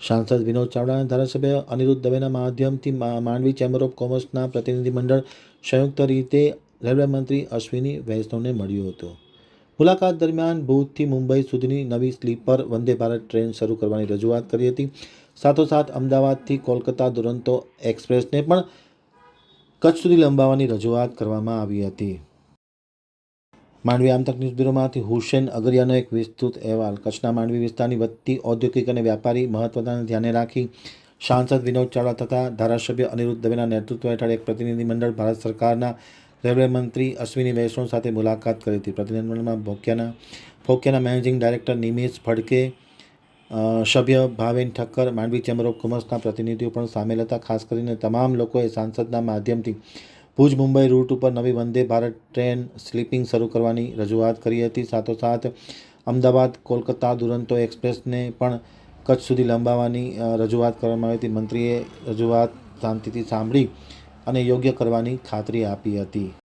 સાંસદ વિનોદ ચાવડા અને ધારાસભ્ય અનિરુદ્ધ દવેના માધ્યમથી માંડવી ચેમ્બર ઓફ કોમર્સના પ્રતિનિધિમંડળ સંયુક્ત રીતે રેલવે મંત્રી અશ્વિની વૈષ્ણવને મળ્યું હતું. મુલાકાત દરમિયાન ભુજથી મુંબઈ સુધીની નવી સ્લીપર વંદે ભારત ટ્રેન શરૂ કરવાની રજૂઆત કરી હતી. સાથોસાથ અમદાવાદથી કોલકાતા દુરંતો એક્સપ્રેસને પણ કચ્છ સુધી લંબાવવાની રજૂઆત કરવામાં આવી હતી. માંડવી આમતક ન્યૂઝ બ્યુરોમાંથી હુસેન અગરિયાનો એક વિસ્તૃત અહેવાલ. કચ્છના માંડવી વિસ્તારની વધતી ઔદ્યોગિક અને વ્યાપારી મહત્વતાને ધ્યાને રાખી સાંસદ વિનોદ ચાવડા તથા ધારાસભ્ય અનિરુદ્ધ દવેના નેતૃત્વ હેઠળ એક પ્રતિનિધિમંડળ ભારત સરકારના રેલવે મંત્રી અશ્વિની વૈષ્ણવ સાથે મુલાકાત કરી હતી. પ્રતિનિધિમંડળમાં ભોક્યાના ફોક્યાના મેનેજિંગ ડાયરેક્ટર નિમેશ ફડકે સભ્ય ભાવેન ઠક્કર, માંડવી ચેમ્બર ઓફ કોમર્સના પ્રતિનિધિઓ પણ સામેલ હતા. ખાસ કરીને તમામ લોકોએ સાંસદના માધ્યમથી ભુજ મુંબઈ રૂટ ઉપર નવી વંદે ભારત ટ્રેન સ્લીપિંગ શરૂ કરવાની રજૂઆત કરી હતી. સાથોસાથ અમદાવાદ, કોલકાતા દુરંતો એક્સપ્રેસને પણ કચ્છ સુધી લંબાવવાની રજૂઆત કરવામાં આવી હતી. મંત્રીએ રજૂઆત શાંતિથી સાંભળી અને યોગ્ય કરવાની ખાતરી આપી હતી.